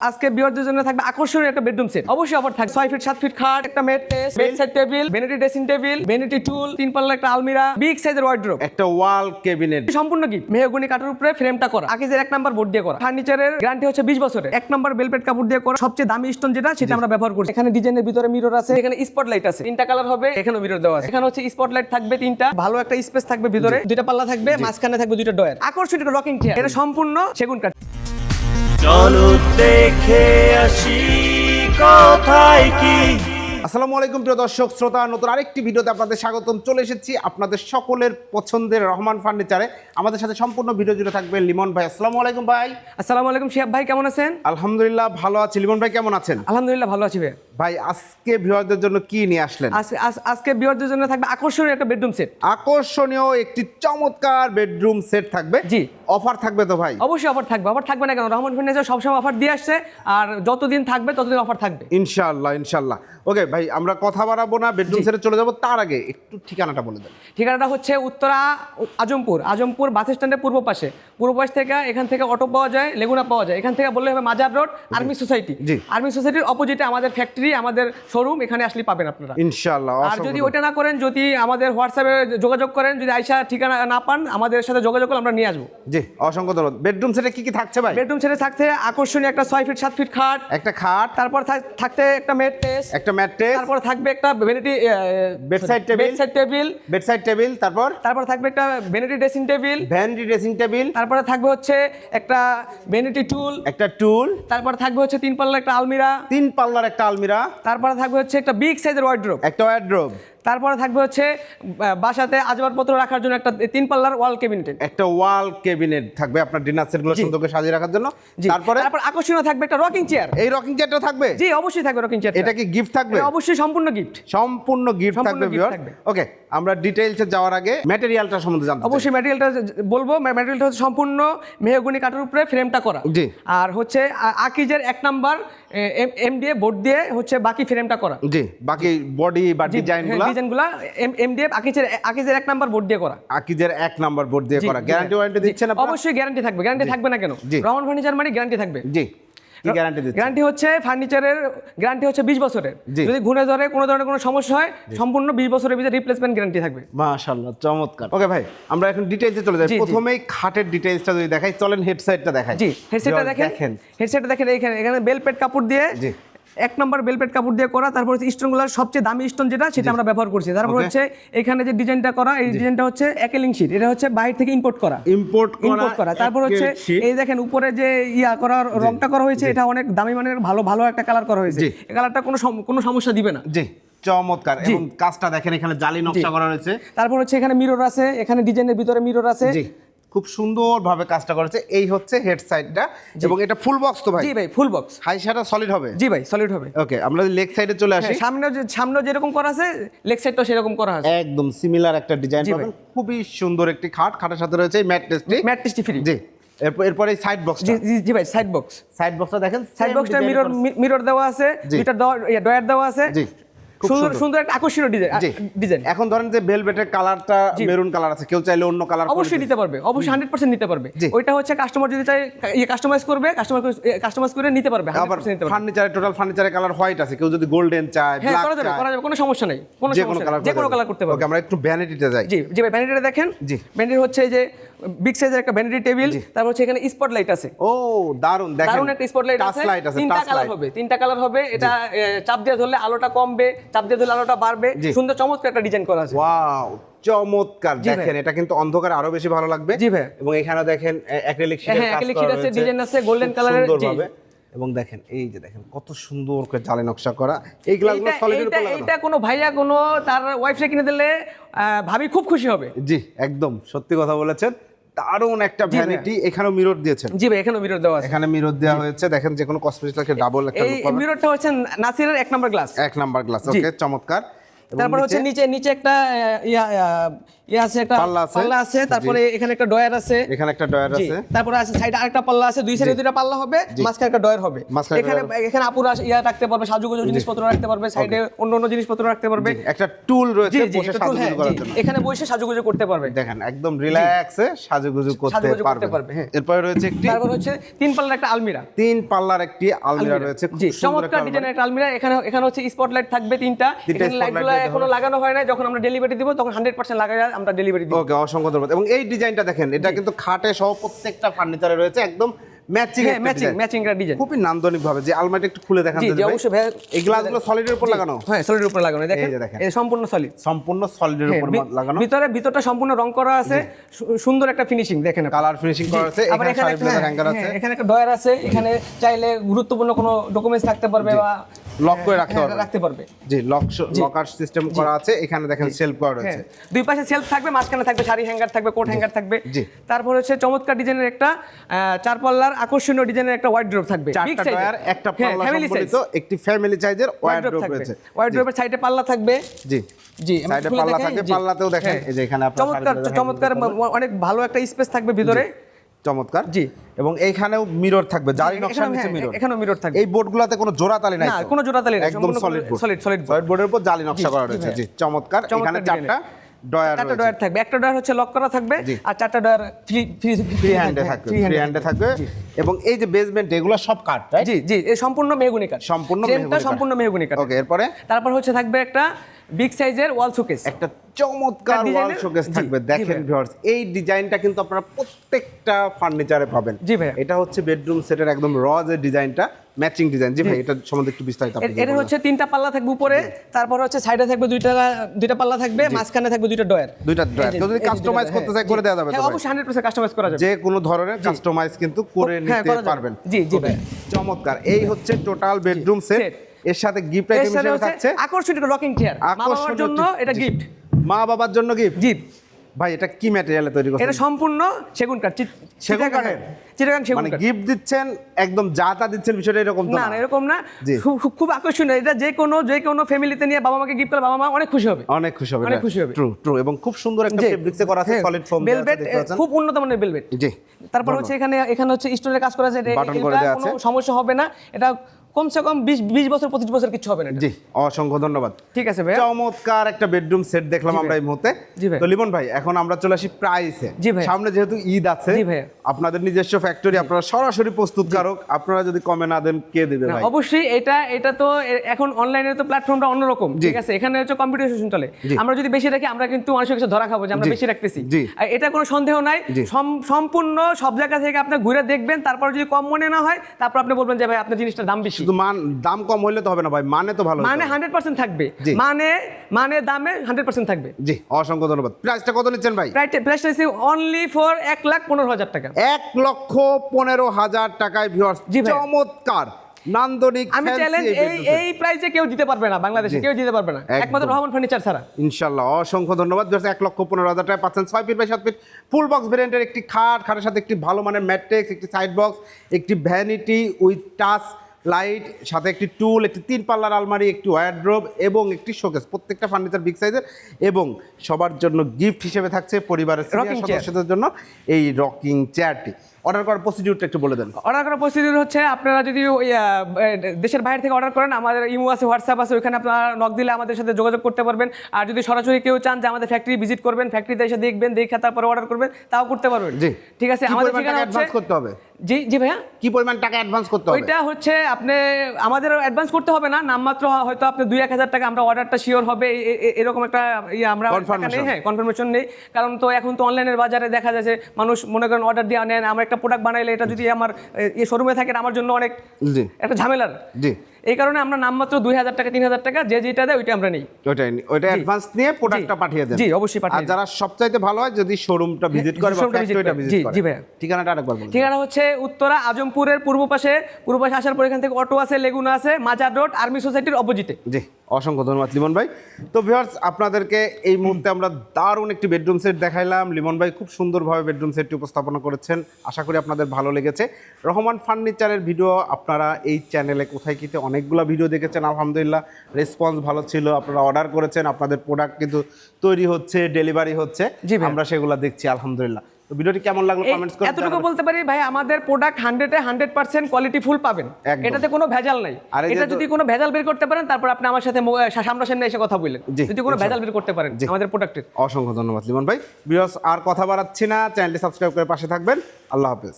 আজকে বিয়ারদের জন্য থাকবে আকর্ষণীয় একটা বেডরুম সেট অবশ্যই অফার থাকবে। ছয় ফিট সাত ফিট খাট একটা mattress bedside table vanity dressing table vanity টুল তিন পাল্লা একটা আলমিরা বিগ সাইজের ওয়ার্ড্রোব একটা ওয়াল কেবিনেট সম্পূর্ণ কি মেহগুনি কাঠের উপরে ফ্রেমটা করা। আকিজের এক নাম্বার বোর্ড দিয়ে করা। ফার্নিচারের গ্যারান্টি হচ্ছে বিশ বছরের। এক নাম্বার বেলপেট কাপড় দিয়ে করা। সবচেয়ে দামি স্টোন যেটা সেটা আমরা ব্যবহার করছি। এখানে ডিজাইনের ভিতরে মিরর আছে এখানে স্পটলাইট আছে। তিনটা কালার হবে এখানে মিরর দেওয়া আছে। এখানে হচ্ছে স্পটলাইট থাকবে তিনটা। ভালো একটা স্পেস থাকবে ভিতরে। দুইটা পাল্লা থাকবে মাঝখানে থাকবে দুইটা ডয়ার আকর্ষণীয় রকিং চেয়ার এটা সম্পূর্ণ সেগুন কাঠ। চলো দেখে আসি কোথায় কি? আসসালামু আলাইকুম প্রিয় দর্শক শ্রোতা নতুন আরেকটি ভিডিওতে আপনাদের স্বাগতম। চলে এসেছি আপনাদের সকলের পছন্দের রহমান ফার্নিচারে। আমাদের সাথে সম্পূর্ণ ভিডিও জুড়ে থাকবে লিমন ভাই। আসসালামু আলাইকুম ভাই। আসসালামু আলাইকুম শিহাব ভাই কেমন আছেন? আলহামদুলিল্লাহ ভালো আছি। লিমন ভাই কেমন আছেন? আলহামদুলিল্লাহ ভালো আছি ভাই ভাই আজকে ভিউয়ারদের জন্য কি নিয়ে আসলেন? আজকে আজ- আজকে বিয়ারদের জন্য থাকবে আকর্ষণীয় একটা বেডরুম সেট। আকর্ষণীয় একটি চমৎকার বেডরুম সেট থাকবে। জি। অফার থাকবে তো ভাই? অবশ্যই অফার থাকবে। অফার থাকবে না কেন? রহমান ফার্নিচার সবসময় অফার দিয়ে আসছে আর যতদিন থাকবে ততদিন অফার থাকবে। ইনশাআল্লাহ ইনশাআল্লাহ। ওকে ভাই আমরা কথা বাড়াবো না বেডরুম সেটে চলে যাব। তার আগে একটু ঠিকানাটা বলে দেন। ঠিকানাটা হচ্ছে উত্তরা আজমপুর। আজমপুর বাস স্ট্যান্ডের পূর্ব পাশে। পূর্ব পাশ থেকে এখান থেকে অটো পাওয়া যায় লেগুনা পাওয়া যায়। এখান থেকে বললে হবে মাজার রোড আর্মি সোসাইটি জি। আর্মি সোসাইটির অপোজিটে আমাদের ফ্যাক্টরি আমাদের শোরুম এখানে আসলে পাবেন আপনারা। ইনশাআল্লাহ আর যদি ওইটা না করেন যদি আমাদের হোয়াটসঅ্যাপে যোগাযোগ করেন যদি আইসা ঠিকানা না পান আমাদের সাথে যোগাযোগ করলে আমরা নিয়ে আসব। জি অসংখ্য ধন্যবাদ। বেডরুম সেটে কি কি থাকছে ভাই? বেডরুম ছেড়ে থাকতে আকর্ষণীয় একটা ছয় ফিট সাত ফিট খাট। একটা খাট। তারপর থাক- থাকতে একটা টেস্ট একটা ম্যাট্রেস তারপর থাকবে একটা vanity Bedside table bedside table bedside table তারপর? তারপর থাকবে একটা vanity dressing table vanity dressing table তারপরে থাকবে হচ্ছে একটা ভ্যানিটি টুল একটা টুল তারপরে থাকবে হচ্ছে তিন পাল্লার একটা আলমিরা। তিন পাল্লার একটা আলমিরা। তারপরে থাকবে হচ্ছে একটা বিগ সাইজের ওয়ার্ড্রোব একটা ওয়ার্ড্রোব তারপরে থাকবে হচ্ছে বাসাতে আসবাবপত্র রাখার জন্য একটা তিন পাল্লার ওয়াল কেবিনেট একটা ওয়াল কেবিনেট থাকবে আপনার ডিনার সেটগুলো সুন্দর করে সাজিয়ে রাখার জন্য। তারপরে? তারপর আকর্ষণীয় থাকবে একটা রকিং চেয়ার এই রকিং চেয়ারটা থাকবে? জি অবশ্যই থাকবে রকিং চেয়ার এটা কি গিফট থাকবে? অবশ্যই সম্পূর্ণ গিফট সম্পূর্ণ গিফট থাকবে ভিউয়ার ওকে আমরা ডিটেইলসে যাওয়ার আগে ম্যাটেরিয়ালটা সম্বন্ধে জানতে। অবশ্যই ম্যাটেরিয়ালটা বলব ম্যাটেরিয়ালটা হচ্ছে সম্পূর্ণ মেহগুনি কাঠের উপরে ফ্রেমটা করা। জি। আর হচ্ছে আকিজের এক নাম্বার এম দিয়ে বোর্ড দিয়ে হচ্ছে বাকি ফ্রেমটা করা। জি বাকি বডি বা ডিজাইনগুলো ডিজাইনগুলো এম দিয়ে আকিজের আকিজের এক নাম্বার বোর্ড দিয়ে করা। আকিজের এক নাম্বার বোর্ড দিয়ে করা। গ্যারান্টি ওয়ারেন্টি দিচ্ছেন অবশ্যই গ্যারান্টি থাকবে। গ্যারান্টি থাকবে না কেন। রহমান ফার্নিচার মানে গ্যারান্টি থাকবে। জি। গ্যারান্টি হচ্ছে ফার্নিচারের গ্যারান্টি হচ্ছে বিশ বছরের। যদি ঘুরে ধরে কোনো ধরনের কোনো সমস্যা হয় সম্পূর্ণ বিশ বছরের ভিতরে রিপ্লেসমেন্ট গ্যারান্টি থাকবে। মাশাআল্লাহ চমৎকার। ওকে ভাই আমরা এখন ডিটেইলসে চলে যাই। প্রথমেই খাটের ডিটেইলসটা যদি দেখাই চলেন হেডসাইডটা দেখাই। জি হেডসেটটা দেখেন। হেডসেটটা দেখেন এখানে এখানে বেলপেট কাপড় দিয়ে। এক নম্বর বেলপেট কাপড় দিয়ে করা তারপর হচ্ছে স্টোনগুলোর সবচেয়ে দামি স্টোন যেটা সেটা আমরা ব্যবহার করছি। তারপর হচ্ছে এখানে যে ডিজাইনটা করা এই ডিজাইনটা হচ্ছে একেলিং শিট। এটা হচ্ছে বাইরে থেকে ইম্পোর্ট করা। ইম্পোর্ট করা ইম্পোর্ট করা। তারপর হচ্ছে এই দেখেন উপরে যে ইয়া করা রংটা করা হয়েছে এটা অনেক দামি মানের ভালো ভালো একটা কালার করা হয়েছে। এই কালারটা কোনো কোনো সমস্যা দিবে না। জি। চমৎকার। এবং কাজটা দেখেন এখানে জালি নকশা করা রয়েছে তারপর হচ্ছে এখানে মিরর আছে এখানে ডিজাইনের ভিতরে মিরর আছে। খুব সুন্দরভাবে কাজটা করেছে। এই হচ্ছে হেড সাইডটা এবং এটা ফুল বক্স তো ভাই? জি ভাই ফুল বক্স হাই সাইডটা সলিড হবে? জি ভাই সলিড হবে। ওকে আমরা লেগ সাইডে চলে আসি। হ্যাঁ, সামনে যে সামনে যেরকম করা আছে লেগ সাইডটাও সেরকম করা আছে। একদম সিমিলার একটা ডিজাইন পাবেন। খুবই সুন্দর একটি খাট। খাটের সাথে রয়েছে mattress mattress free জি। এরপর এরপরে সাইড বক্স জি ভাই সাইড বক্স সাইড বক্সটা দেখেন সাইড বক্সটা মিরর মিরর দেওয়া আছে। দুইটা ডয়ার দেওয়া আছে। সুন্দর সুন্দর। একটা আকর্ষণীয় ডিজাইন ডিজাইন এখন ধরেন যে ভেলভেটের কালারটা মেরুন কালার আছে কেউ চাইলে অন্য কালার অবশ্যই নিতে পারবে অবশ্যই হান্ড্রেড পার্সেন্ট নিতে পারবে। ওইটা হচ্ছে কাস্টমার যদি চাই ইয়ে কাস্টমাইজ করবে কাস্টমার কাস্টমাইজ করে নিতে পারবে আবার 100% নিতে টোটাল ফার্নিচারের কালার হোয়াইট আছে কেউ যদি গোল্ডেন চায় হ্যাঁ ব্ল্যাক করা যাবে করা যাবে কোনো সমস্যা নেই কোনো সমস্যা। যে কোনো কালার করতে পারবে। আমরা একটু ভ্যানিটিতে যাই। জি জি ভাই ভ্যানিটিটা দেখেন জি। ভ্যানিটি হচ্ছে যে বিগ সাইজের একটা ভ্যানিটি টেবিল তারপর হচ্ছে এখানে স্পট লাইট আছে। ও দারুণ দেখেন। দারুণ একটা স্পটলাইট আছে। তিনটা কালার হবে তিনটা কালার হবে। এটা চাপ দিয়ে ধরলে আলোটা কমবে চাপ দিয়ে ধরলে আলোটা বাড়বে। সুন্দর চমৎকার একটা ডিজাইন করা আছে। ওয়াও চমৎকার। দেখেন এটা কিন্তু অন্ধকার আরও বেশি ভালো লাগবে। জি ভাই। এবং এখানে দেখেন অ্যাক্রিলিক করা আছে, design আছে, এর, জি। সুন্দরভাবে। এবং দেখেন এই যে দেখেন কত সুন্দর করে জালে নকশা করা। এই গ্লাসগুলো এইটা- উপর লাগানো। এইটা কোনো ভাইয়া কোনো তার ওয়াইফকে কিনে দিলে ভাবি খুব খুশি হবে। জি একদম। সত্যি কথা বলেছেন। দারুণ একটা ভ্যানিটি এখানেও মিরর দিয়েছেন। জি ভাই এখানেও মিরর দেওয়া আছে। এখানে মিরর দেওয়া হয়েছে। দেখেন যে কোনো কসমেটিক্স ডাবল একটা এই মিররটা হচ্ছে নাসিরের এক নাম্বার গ্লাস এক নাম্বার গ্লাস ওকে চমৎকার। তারপর হচ্ছে নিচে নিচে একটা ইয়া আছে একটা পাল্লা আছে। তারপরে এখানে একটা ডয়ার আছে। এখানে একটা ডয়ার আছে। তারপরে আছে সাইডে আরেকটা পাল্লা আছে দুই সাইডে দুইটা পাল্লা হবে মাঝখানে একটা ডয়ার হবে। এখানে এখানে আপুরা ইয়া রাখতে পারবে সাজুগুজু জিনিসপত্র রাখতে পারবে সাইডে অন্য অন্য জিনিসপত্র রাখতে পারবে। একটা টুল রয়েছে বসে tool, হ্যাঁ, সাজুগুজু করার জন্য। এখানে বসে সাজুগুজু করতে পারবে। দেখেন একদম রিল্যাক্সে সাজুগুজু করতে সাজুগুজু পারবে, হ্যাঁ। এরপরে রয়েছে একটি তারপর হচ্ছে তিন পাল্লার একটা আলমিরা। তিন পাল্লার একটি আলমিরা রয়েছে চমৎকার ডিজাইনের একটা আলমিরা। এখানে এখানে হচ্ছে স্পটলাইট থাকবে তিনটা। এখানে লাইটগুলো এখনও লাগানো হয় না যখন আমরা ডেলিভারি দিব তখন হান্ড্রেড পার্সেন্ট লাগাই আমরা ডেলিভারি দিব। ওকে অসংখ্য ধন্যবাদ। এবং এই ডিজাইনটা দেখেন এটা কিন্তু খাটে সহ প্রত্যেকটা ফার্নিচারে রয়েছে একদম ম্যাচিং হ্যাঁ ম্যাচিং ম্যাচিং একটা ডিজাইন খুবই নান্দনিক ভাবে যে আলমারিটা একটু খুলে দেখান জি। অবশ্যই ভাই এই গ্লাসগুলো সলিডের উপর লাগানো? হ্যাঁ সলিডের উপর লাগানো। দেখেন এই দেখেন। সম্পূর্ণ সলিড সম্পূর্ণ সলিডের উপর লাগানো। ভিতরে ভিতরটা সম্পূর্ণ রং করা আছে সুন্দর একটা ফিনিশিং দেখেন। কালার ফিনিশিং করা আছে এখানে সাইড হ্যাঙ্গার আছে হ্যাঁ, এখানে একটা ডয়ার আছে এখানে চাইলে গুরুত্বপূর্ণ কোনো ডকুমেন্টস থাকতে পারবে বা লক করে রাখতে হ্যাঁ, পারবে। রাখতে পারবে। জি লক লকার সিস্টেম করা আছে। এখানে দেখেন সেলফ করা রয়েছে হ্যাঁ। দুই পাশে সেলফ থাকবে মাঝখানে থাকবে শাড়ি হ্যাঙ্গার থাকবে কোট হ্যাঙ্গার থাকবে। জি। তারপর হচ্ছে চমৎকার ডিজাইনের একটা চার পাল্লার আকর্ষণীয় ডিজাইনের একটা থাকবে। চারটা। ডয়ার একটা হ্যাঁ, পাল্লা। সম্বলিত একটি ফ্যামিলি সাইজের ওয়ার্ড্রোপ রয়েছে। সাইডে পাল্লা থাকবে। জি। জি সাইডে পাল্লা থাকবে। পাল্লাতেও দেখেন। এই যে এখানে আপনার চমৎকার চমৎকার অনেক ভালো একটা স্পেস থাকবে ভিতরে। চমৎকার। জি। এবং এইখানেও মিরর থাকবে জারি এখানেও- নিচে হ্যাঁ, মিরর এখানেও মিরর থাকবে। এই বোর্ডগুলোতে কোনো জোড়াতালি নাই না? কোনো জোড়াতালি নাই, একদম solid board solid solid. Solid বোর্ডের উপর জালি নকশা করা রয়েছে জি চমৎকার। চমৎকার এখানে চারটা ডয়ার চারটা ডয়ার থাকবে একটা ডয়ার হচ্ছে লক করা থাকবে আর চারটা ডয়ার ফ্রি ফ্রি ফ্রি হ্যান্ডে থাকবে ফ্রি হ্যান্ডে থাকবে। এবং এই যে বেসমেন্ট এগুলো সব কাট রাইট জি জি এই সম্পূর্ণ মেহগুনি কাঠ। সম্পূর্ণ ফ্রেমটা সম্পূর্ণ মেহগুনি কাঠ। ওকে এরপরে? তারপর হচ্ছে থাকবে একটা বিগ সাইজের ওয়াল শোকেস একটা চমৎকার ওয়াল শোকেস থাকবে দেখেন। ভিউয়ার্স এই ডিজাইনটা কিন্তু আপনারা প্রত্যেকটা ফার্নিচারে পাবেন। জি ভাইয়া। এটা হচ্ছে বেডরুম সেটের একদম র যে ডিজাইনটা ম্যাচিং ডিজাইন জি ভাই এটা সম্বন্ধে একটু বিস্তারিত আপনি এটা হচ্ছে তিনটা পাল্লা থাকবে উপরে তারপর হচ্ছে সাইডে থাকবে দুইটা দুইটা পাল্লা থাকবে মাঝখানে থাকবে দুইটা ডয়ার দুইটা ডয়ার যদি কাস্টমাইজ করতে চায় করে দেওয়া যাবে হ্যাঁ অবশ্যই হান্ড্রেড পার্সেন্ট কাস্টমাইজ করা যাবে। যে কোনো ধরনের কাস্টমাইজ কিন্তু করে নিতে পারবেন। জি, জি ভাই। চমৎকার। এই হচ্ছে টোটাল বেডরুম সেট এর সাথে গিফট আইটেম হিসেবে থাকছে। আকর্ষণীয় রকিং চেয়ার মা বাবার জন্য এটা গিফট মা বাবার জন্য গিফট গিফট ভাই এটা কি ম্যাটেরিয়ালে তৈরি করছেন? এটা সম্পূর্ণ সেগুন কাঠ সেগুন কাঠের? চিটাগাং সেগুন মানে গিফট দিচ্ছেন একদম যা তা দিচ্ছেন বিষয়টা এরকম না না? এরকম না। খুব খুব- আকর্ষণীয়। এটা যে কোনো যে কোনো ফ্যামিলিতে নিয়ে বাবা মাকে গিফট করলে বাবা মা অনেক খুশি হবে। অনেক খুশি হবে অনেক খুশি হবে। ট্রু ট্রু এবং খুব সুন্দর একটা। ফেব্রিক্সে করা আছে সলিড velvet, এ, খুব উন্নত মানের বেলভেট জি। তারপর হচ্ছে এখানে এখানে হচ্ছে স্টোনের কাজ করা আছে এটা- কোনো। সমস্যা হবে না। এটা কমসে কম বিশ বিশ বছর পঁচিশ বছর কিছু হবে না জি অসংখ্য ধন্যবাদ। ঠিক আছে ভাই চমৎকার একটা বেডরুম সেট দেখলাম আমরা এই মুহূর্তে। জি ভাই। তো লিমন ভাই এখন আমরা চলে আসি প্রাইসে জি ভাই। সামনে যেহেতু ঈদ আছে জি ভাই। আপনাদের নিজস্ব ফ্যাক্টরি আপনারা সরাসরি প্রস্তুতকারক আপনারা যদি কমে না দেন কে দেবে ভাই? অবশ্যই এটা এটা তো এখন অনলাইনে তো প্ল্যাটফর্মটা অন্যরকম ঠিক আছে? এখানে হচ্ছে কম্পিটিশন চলে। আমরা যদি বেশি রাখি আমরা কিন্তু মানুষের কাছে ধরা খাব যে আমরা বেশি রাখতেছি। আর এটা কোনো সন্দেহ নাই। সম্পূর্ণ সব জায়গা থেকে আপনি ঘুরে দেখবেন তারপর যদি কম মনে না হয় তারপর আপনি বলবেন যে ভাই আপনার জিনিসটার দাম বেশি। শুধু মান দাম কম হইলে তো হবে না ভাই মানে তো ভালো মানে। হান্ড্রেড পার্সেন্ট থাকবে। মানে মানে দামে হান্ড্রেড পার্সেন্ট থাকবে। জি অসংখ্য ধন্যবাদ। প্রাইসটা কত নিচ্ছেন ভাই? প্রাইস প্রাইসটা হচ্ছে অনলি ফর এক লাখ পনেরো হাজার টাকা। এক লক্ষ পনেরো হাজার টাকায় ভিউয়ার্স চমৎকার। নান্দনিক আমি চ্যালেঞ্জ এই। এই প্রাইসে কেউ দিতে পারবে না বাংলাদেশে কেউ দিতে পারবে না। একমাত্র রহমান ফার্নিচার ছাড়া। ইনশাল্লাহ অসংখ্য ধন্যবাদ। জাস্ট এক লক্ষ পনেরো হাজার টাকা পাচ্ছেন ছয় ফিট বাই সাত ফিট ফুল বক্স ভেরিয়েন্টের একটি খাট খাটের সাথে একটি ভালো মানের ম্যাট্রিক্স একটি সাইড বক্স একটি ভ্যানিটি উইথ টাচ লাইট সাথে একটি টুল একটি তিন পাল্লার আলমারি একটি ওয়ারড্রোব এবং একটি শোকেস প্রত্যেকটা ফার্নিচার বিগ সাইজের এবং সবার জন্য গিফট হিসেবে থাকছে পরিবারের সদস্যদের জন্য এই রকিং চেয়ারটি অর্ডার করার প্রসিডিউরটা একটু বলে দেন। অর্ডার করার প্রসিডিউর হচ্ছে আপনারা যদি ওই দেশের বাইরে থেকে অর্ডার করেন আমাদের ইমো আছে হোয়াটসঅ্যাপ আছে ওইখানে আপনারা নক দিলে আমাদের সাথে যোগাযোগ করতে পারবেন। আর যদি সরাসরি কেউ চান যে আমাদের ফ্যাক্টরি ভিজিট করবেন ফ্যাক্টরিতে এসে দেখবেন দেখে তারপরে অর্ডার করবেন তাও করতে পারবেন। জি। ঠিক আছে আমাদের ঠিকানা হচ্ছে করতে হবে? জি জি ভাইয়া? কি পরিমাণ টাকা অ্যাডভান্স করতে হবে? ওইটা হচ্ছে আপনি আমাদের অ্যাডভান্স করতে হবে না নামমাত্র হয়তো আপনি দুই এক হাজার টাকা আমরা অর্ডারটা শিওর হবে এরকম একটা ইয়ে আমরা নেই হ্যাঁ কনফার্মেশন নেই। কারণ তো এখন তো অনলাইনের বাজারে দেখা যাচ্ছে মানুষ মনে করেন অর্ডার দিয়ে নেন আমরা একটা প্রোডাক্ট বানাইলে এটা যদি আমার এই শোরুমে থাকে আমার জন্য অনেক একটা ঝামেলার। জি। এই কারণে আমরা নামমাত্র দুই হাজার টাকা তিন হাজার টাকা যে যেটা দেয় ওইটা আমরা নেই। ওইটাই ওইটা অ্যাডভান্স নিয়ে প্রোডাক্টটা। পাঠিয়ে দেন। জি, অবশ্যই পাঠিয়ে আর। যারা সবচাইতে ভালো হয় যদি শোরুমটা ভিজিট করে বা ফ্যাক্টরিটা। ভিজিট জি, করে। জি ভাইয়া। ঠিকানাটা আরেকবার বলুন। ঠিকানা হচ্ছে উত্তরা আজমপুরের পূর্ব পাশে। পূর্ব পাশে আসার পর এখান থেকে অটো আছে লেগুনা আছে মাজার রোড আর্মি সোসাইটির অপোজিটে জি অসংখ্য ধন্যবাদ লিমন ভাই। তো ভিউয়ার্স আপনাদেরকে এই মুহূর্তে আমরা দারুণ একটি বেডরুম সেট দেখাইলাম। লিমন ভাই খুব সুন্দরভাবে বেডরুম সেটটি উপস্থাপনা করেছেন। আশা করি আপনাদের ভালো লেগেছে। রহমান ফার্নিচারের ভিডিও আপনারা এই চ্যানেলে কোথায় কিতে অনেকগুলো ভিডিও দেখেছেন আলহামদুলিল্লাহ। রেসপন্স ভালো ছিল আপনারা অর্ডার করেছেন আপনাদের প্রোডাক্ট কিন্তু তৈরি হচ্ছে ডেলিভারি হচ্ছে। আমরা সেগুলো দেখছি আলহামদুলিল্লাহ। তো ভিডিওটি কেমন লাগল কমেন্টস করে এতটুকু বলতে পারি ভাই আমাদের প্রোডাক্ট হান্ড্রেডে হান্ড্রেড পার্সেন্ট কোয়ালিটি ফুল পাবেন। এটাতে কোনো ভেজাল নাই। আর এটা যদি কোনো ভেজাল বের করতে পারেন তারপর আপনি আমার সাথে সামনাসামনি এসে কথা বললেন। যদি কোনো ভেজাল বের করতে পারেন আমাদের প্রোডাক্টের অসংখ্য ধন্যবাদ লিমন ভাই। বিরস আর কথা বাড়াচ্ছি না। চ্যানেলটি সাবস্ক্রাইব করে পাশে থাকবেন। আল্লাহ হাফেজ।